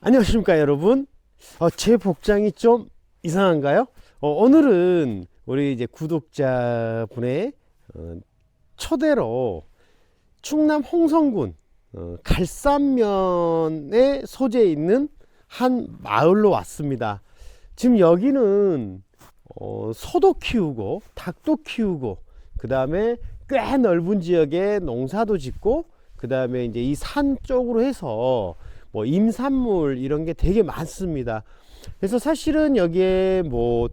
안녕하십니까 여러분 어, 제 복장이 좀 이상한가요? 어, 오늘은 우리 이제 구독자분의 어, 초대로 충남 홍성군 어, 갈산면에 소재에 있는 한 마을로 왔습니다. 지금 여기는 어, 소도 키우고 닭도 키우고 그 다음에 꽤 넓은 지역에 농사도 짓고 그 다음에 이제 이 산 쪽으로 해서 뭐 임산물 이런 게 되게 많습니다. 그래서 사실은 여기에 뭐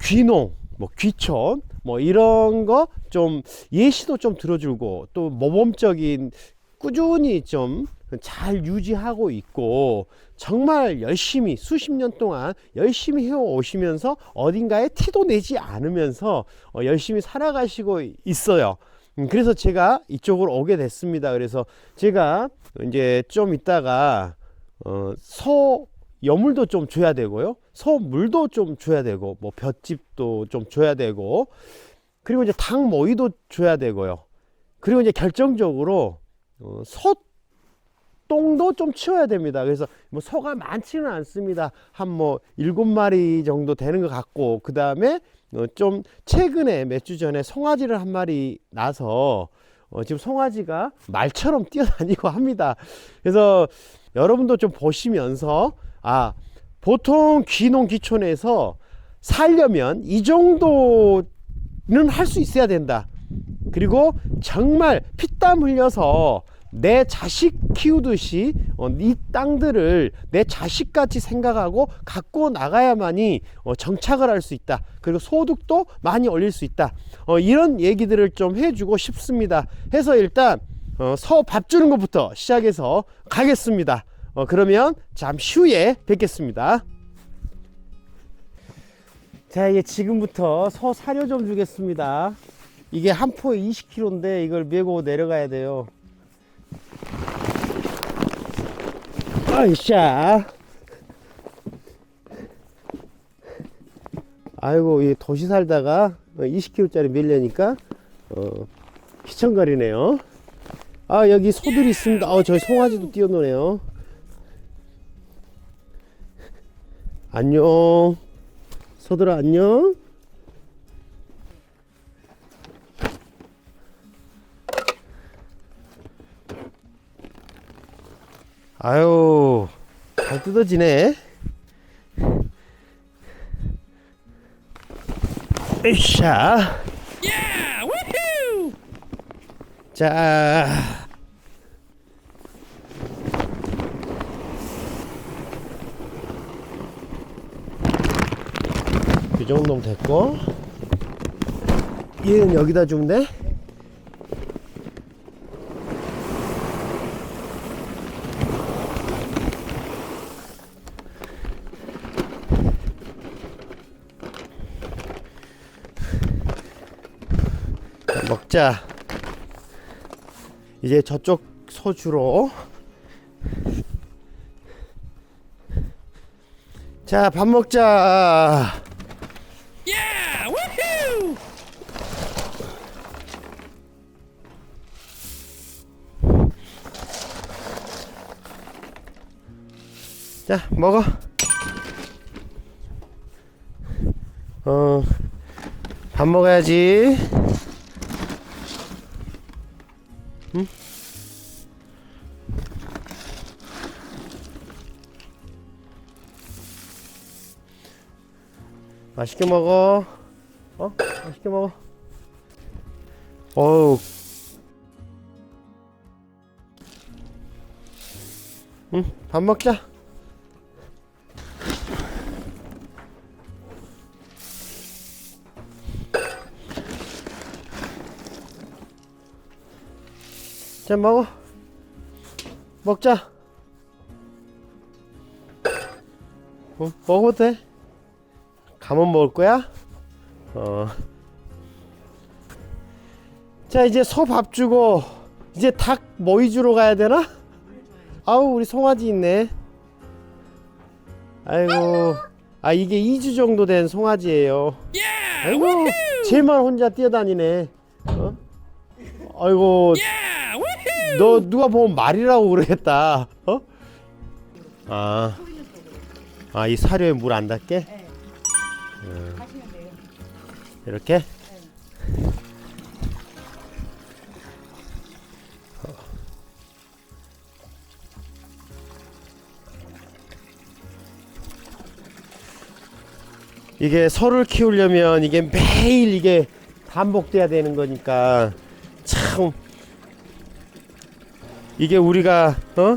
귀농, 뭐 귀촌, 뭐 이런 거 좀 예시도 좀 들어주고 또 모범적인 꾸준히 좀 잘 유지하고 있고 정말 열심히 수십 년 동안 열심히 해오 오시면서 어딘가에 티도 내지 않으면서 어, 열심히 살아가시고 있어요. 음, 그래서 제가 이쪽으로 오게 됐습니다. 그래서 제가 이제 좀 있다가 어, 소 여물도 좀 줘야 되고요. 소 물도 좀 줘야 되고 뭐 볏짚도 좀 줘야 되고 그리고 이제 닭 모이도 줘야 되고요. 그리고 이제 결정적으로 어, 소 똥도 좀 치워야 됩니다. 그래서 뭐 소가 많지는 않습니다. 한 뭐 일곱 마리 정도 되는 것 같고 그 다음에 어, 좀 최근에 몇 주 전에 송아지를 한 마리 나서 어, 지금 송아지가 말처럼 뛰어다니고 합니다. 그래서 여러분도 좀 보시면서 아 보통 귀농 귀촌에서 살려면 이 정도는 할 수 있어야 된다. 그리고 정말 피땀 흘려서 내 자식 키우듯이 어, 이 땅들을 내 자식같이 생각하고 갖고 나가야만이 어, 정착을 할 수 있다. 그리고 소득도 많이 올릴 수 있다. 어, 이런 얘기들을 좀 해주고 싶습니다. 해서 일단 어, 소밥 주는 것부터 시작해서 가겠습니다. 어, 그러면 잠시 후에 뵙겠습니다. 자, 이게 지금부터 소 사료 좀 주겠습니다. 이게 한 포에 20kg인데 이걸 메고 내려가야 돼요. 아이샤. 아이고, 이 도시 살다가 20kg짜리 밀려니까, 어, 휘청거리네요. 아, 여기 소들이 있습니다. 어, 저기 송아지도 뛰어노네요. 안녕. 소들아, 안녕. 아유, 잘 뜯어지네. 으쌰. 자. 이 정도면 됐고. 얘는 여기다 주면 돼? 자. 이제 저쪽 소주로. 자, 밥 먹자. 자, 먹어. 어, 밥 먹어야지. 맛있게 먹어. 어? 맛있게 먹어. 어우. 응, 밥 먹자. 자, 먹어. 먹자. 어, 먹어도 돼. 가면 먹을 거야? 어. 자, 이제 소 밥 주고, 이제 닭 모이 주러 가야 되나? 아우, 우리 송아지 있네. 아이고. 아, 이게 2주 정도 된 송아지예요. 아이고 쟤만 혼자 뛰어다니네. 어? 아이고 너 누가 보면 말이라고 그러겠다. 어? 아, 아 이 사료에 물 안 닿게 네. 돼요. 이렇게. 이게 소를 키우려면 이게 매일 이게 반복돼야 되는 거니까 참 이게 우리가 어?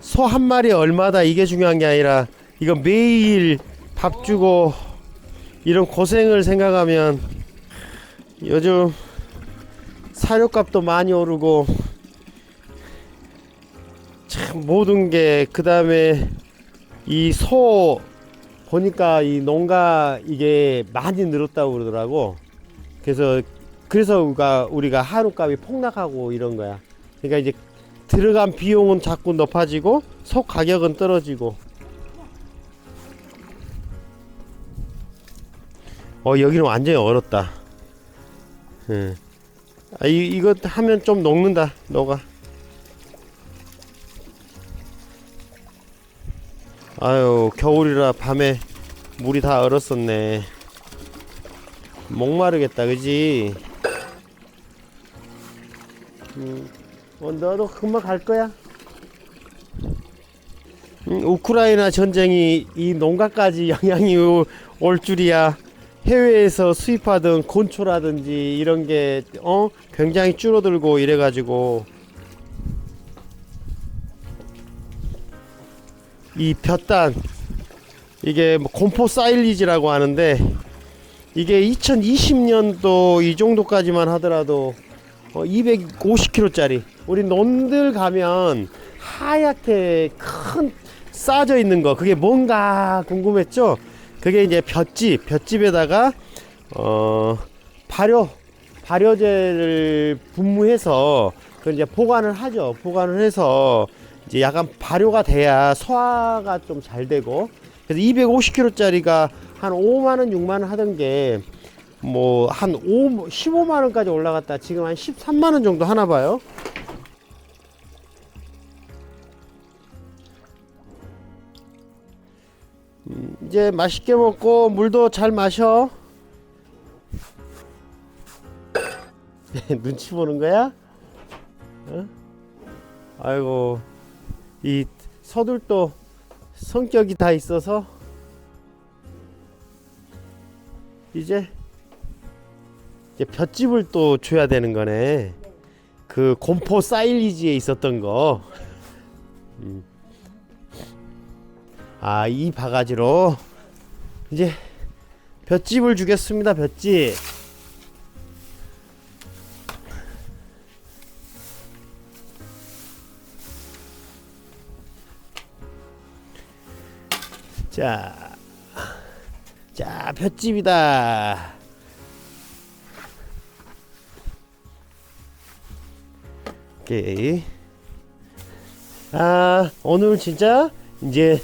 소 한 마리 얼마다 이게 중요한 게 아니라 이거 매일 밥 주고 이런 고생을 생각하면 요즘 사료값도 많이 오르고 참 모든 게 그 다음에 이 소 보니까 이 농가 이게 많이 늘었다고 그러더라고. 그래서 그래서 우리가 우리가 한우값이 폭락하고 이런 거야. 그러니까 이제 들어간 비용은 자꾸 높아지고 소 가격은 떨어지고. 어 여기는 완전히 얼었다. 예. 아, 이 이거 하면 좀 녹는다. 녹아. 아유 겨울이라 밤에 물이 다 얼었었네. 목마르겠다, 그지? 음, 어, 너도 금방 갈 거야. 음, 우크라이나 전쟁이 이 농가까지 영향이 오- 올 줄이야. 해외에서 수입하던 곤초라든지 이런 게 어? 굉장히 줄어들고 이래가지고 이 볕단 이게 뭐 곰포 사일리지라고 하는데 이게 2020년도 이 정도까지만 하더라도 어, 250kg짜리 우리 논들 가면 하얗게 큰 쌓여져 있는 거 그게 뭔가 궁금했죠? 그게 이제 볏짚 볏짚에다가 어 발효 발효제를 분무해서 그 이제 보관을 하죠 보관을 해서 이제 약간 발효가 돼야 소화가 좀 잘 되고 그래서 250kg짜리가 한 5만 원, 6만 원 하던 게 뭐 한 5, 15만 원까지 올라갔다 지금 한 13만 원 정도 하나 봐요. 이제 맛있게 먹고 물도 잘 마셔. 눈치 보는 거야? 어? 아이고 이 서둘도 성격이 다 있어서 이제 이제 볏집을 또 줘야 되는 거네. 그 곰포 사일리지에 있었던 거. 음. 아, 이 바가지로 이제 볏집을 주겠습니다. 볏집. 자, 자, 볏집이다. 오케이. 아, 오늘 진짜 이제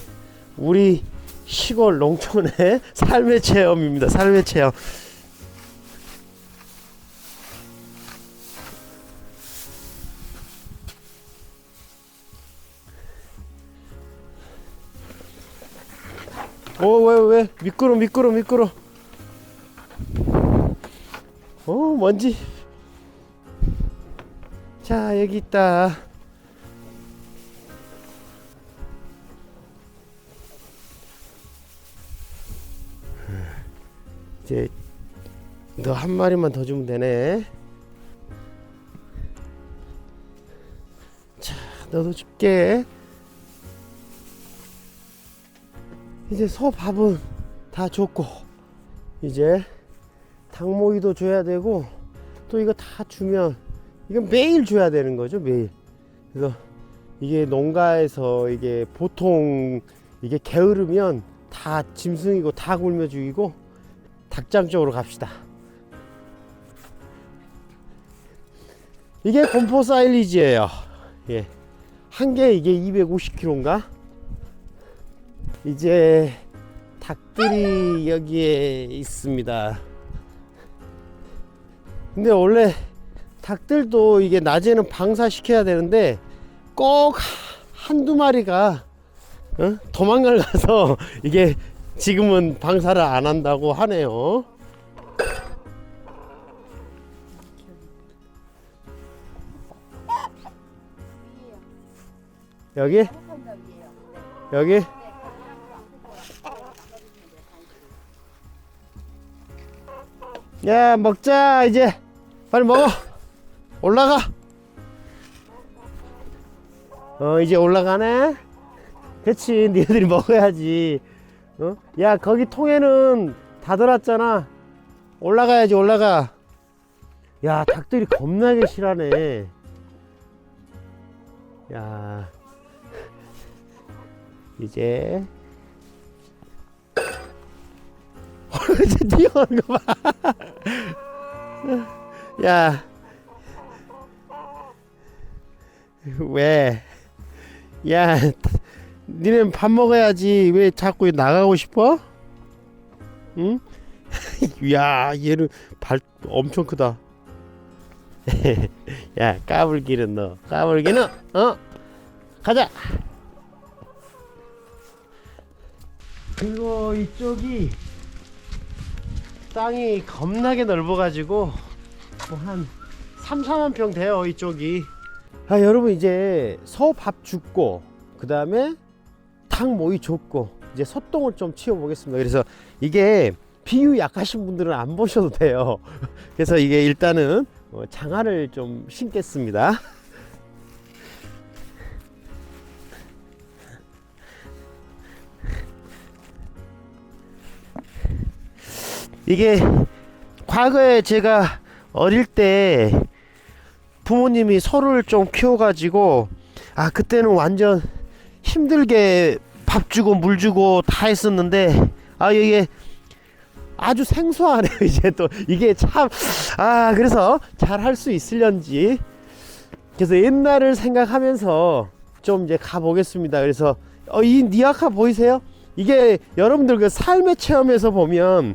우리 시골 농촌의 삶의 체험입니다. 삶의 체험. 어, 왜, 왜? 미끄러, 미끄러, 미끄러. 어, 먼지. 자, 여기 있다. 이제 너 한 마리만 더 주면 되네. 자, 너도 줄게. 이제 소 밥은 다 줬고 이제 닭모이도 줘야 되고 또 이거 다 주면 이건 매일 줘야 되는 거죠 매일 그래서 이게 농가에서 이게 보통 이게 게으르면 다 짐승이고 다 굶어 죽이고 닭장 쪽으로 갑시다 이게 곰포 사일리지예요 예. 한 개 이게 250kg인가 이제 닭들이 여기에 있습니다 근데 원래 닭들도 이게 낮에는 방사시켜야 되는데 꼭 한두 마리가 어? 도망을 가서 이게 지금은 방사를 안 한다고 하네요. 여기? 여기? 야 먹자 이제 빨리 먹어 올라가 어 이제 올라가네 그치 니네들이 먹어야지 어? 야 거기 통에는 다 들었잖아 올라가야지 올라가 야 닭들이 겁나게 실하네 야 이제 이제 뛰어오는 거 봐. 야. 왜? 야, 니네 밥 먹어야지. 왜 자꾸 나가고 싶어? 응? 야, 얘는 발 엄청 크다. 야, 까불기는 너. 까불기는 어? 가자. 그리고 이쪽이 땅이 겁나게 넓어가지고 뭐한 3, 4만 평 돼요 이쪽이 아 여러분 이제 소밥 줍고 그 다음에 닭 모이 줬고 이제 소똥을 좀 치워 보겠습니다. 그래서 이게 비유 약하신 분들은 안 보셔도 돼요. 그래서 이게 일단은 어, 장화를 좀 신겠습니다. 이게 과거에 제가 어릴 때 부모님이 소를 좀 키워가지고 아 그때는 완전 힘들게 밥 주고 물 주고 다 했었는데 아 이게 아주 생소하네요 이제 또. 이게 참 아 그래서 잘 할 수 있을런지. 그래서 옛날을 생각하면서 좀 이제 가보겠습니다. 그래서 어, 이 니아카 보이세요? 이게 여러분들 그 삶의 체험에서 보면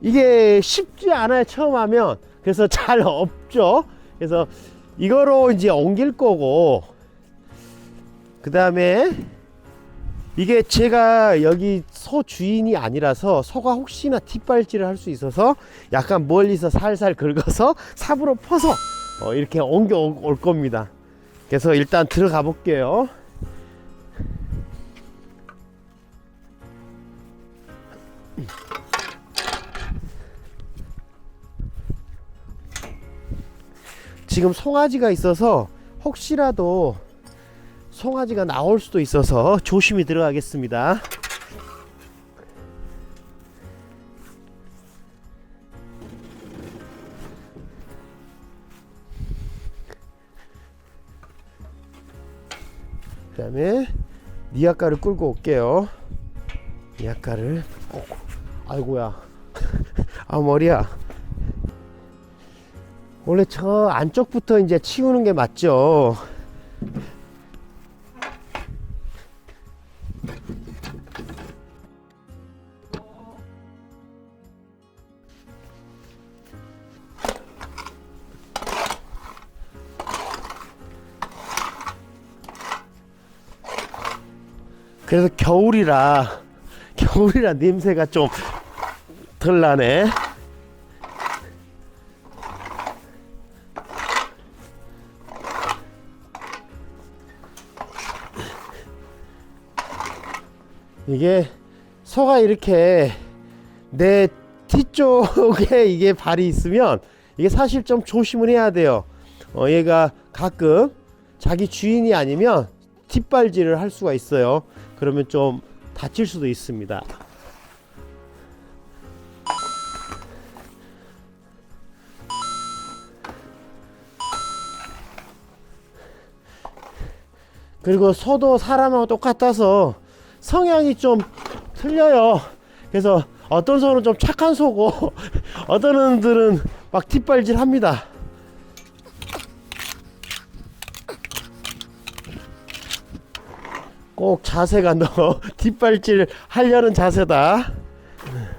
이게 쉽지 않아요 처음 하면. 그래서 잘 없죠? 그래서 이거로 이제 옮길 거고. 그 다음에 이게 제가 여기 소 주인이 아니라서 소가 혹시나 뒷발질을 할 수 있어서 약간 멀리서 살살 긁어서 삽으로 퍼서 어, 이렇게 옮겨 올- 올 겁니다. 그래서 일단 들어가 볼게요. 지금 송아지가 있어서 혹시라도 송아지가 나올 수도 있어서 조심히 들어가겠습니다. 그 다음에 니아까를 끌고 올게요. 니아까를 꼭 아이고야 아 머리야 원래 저 안쪽부터 이제 치우는 게 맞죠. 그래서 겨울이라 겨울이라 냄새가 좀 덜 나네. 이게 소가 이렇게 내 뒤쪽에 이게 발이 있으면 이게 사실 좀 조심을 해야 돼요. 어, 얘가 가끔 자기 주인이 아니면 뒷발질을 할 수가 있어요. 그러면 좀 다칠 수도 있습니다. 그리고 소도 사람하고 똑같아서 성향이 좀 틀려요. 그래서 어떤 소는 좀 착한 소고 어떤 애들은 막 뒷발질 합니다. 꼭 자세가 너 뒷발질 하려는 자세다.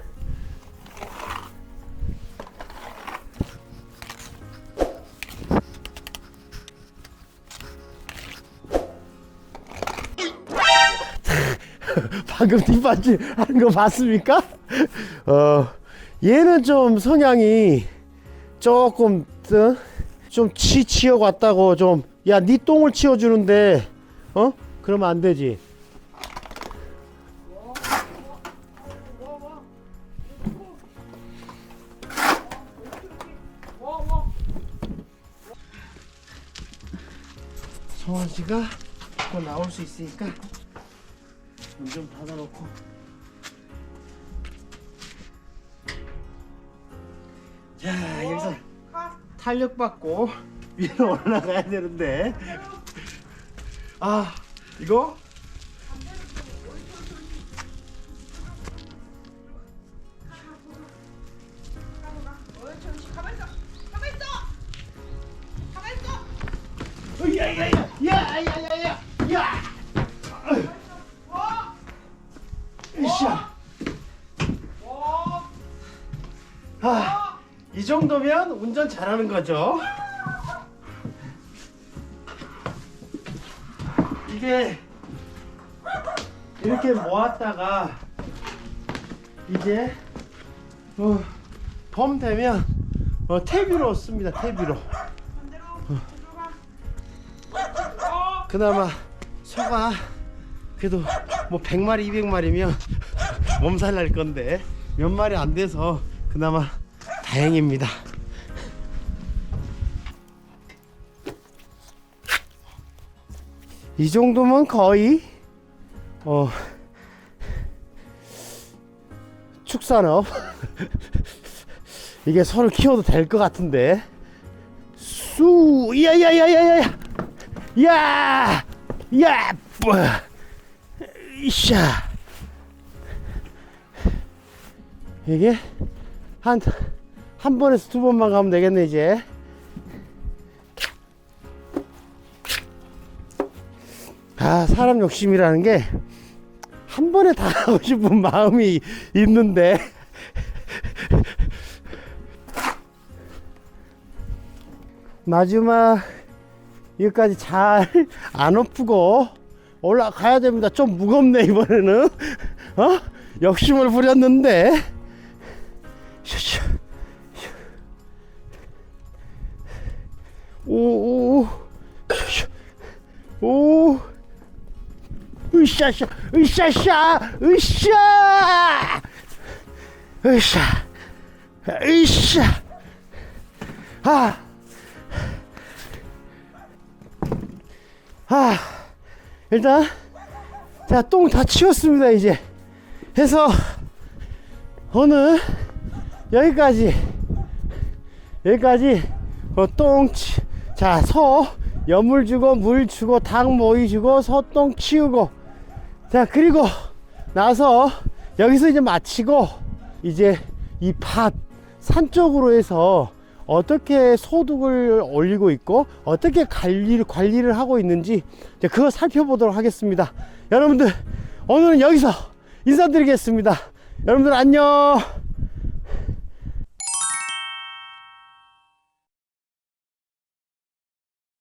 방금 뒷발질 하는 거 봤습니까? 어, 얘는 좀 성향이 조금 어? 좀치 치어 왔다고 좀 야 니 똥을 치워주는데 어? 그러면 안 되지. 성환 씨가 또 나올 수 있으니까 문 좀 닫아놓고. 자 여기서 탄력 받고 위로 올라가야 되는데 아 이거? 아, 이 정도면 운전 잘하는 거죠 이게 이렇게 모았다가 이제 어, 봄 되면 어, 퇴비로 씁니다 퇴비로 어. 그나마 소가 그래도 뭐 100마리 200마리면 몸살 날 건데 몇 마리 안 돼서 그나마 다행입니다 이 정도면 거의 어 축산업 이게 소를 키워도 될 것 같은데 수 야야야야야야 야! 야! 뭐. 이샤. 이게 한, 한 번에서 두 번만 가면 되겠네, 이제. 아, 사람 욕심이라는 게 한 번에 다 하고 싶은 마음이 있는데. 마지막 여기까지 잘 안 엎고 올라가야 됩니다. 좀 무겁네 이번에는. 어? 욕심을 부렸는데. 오, 오, 슈슈. 오, 으쌰쌰, 으쌰쌰, 으쌰, 으쌰, 으쌰. 아. 아, 일단 자똥다 치웠습니다 이제 해서 오늘 여기까지 여기까지 어, 똥자소 여물 주고 물 주고 닭 모이 주고 소똥 치우고 자 그리고 나서 여기서 이제 마치고 이제 이 밭 산 쪽으로 해서 어떻게 소득을 올리고 있고 어떻게 관리를 관리를 하고 있는지 이제 그거 살펴보도록 하겠습니다. 여러분들 오늘은 여기서 인사드리겠습니다. 여러분들 안녕.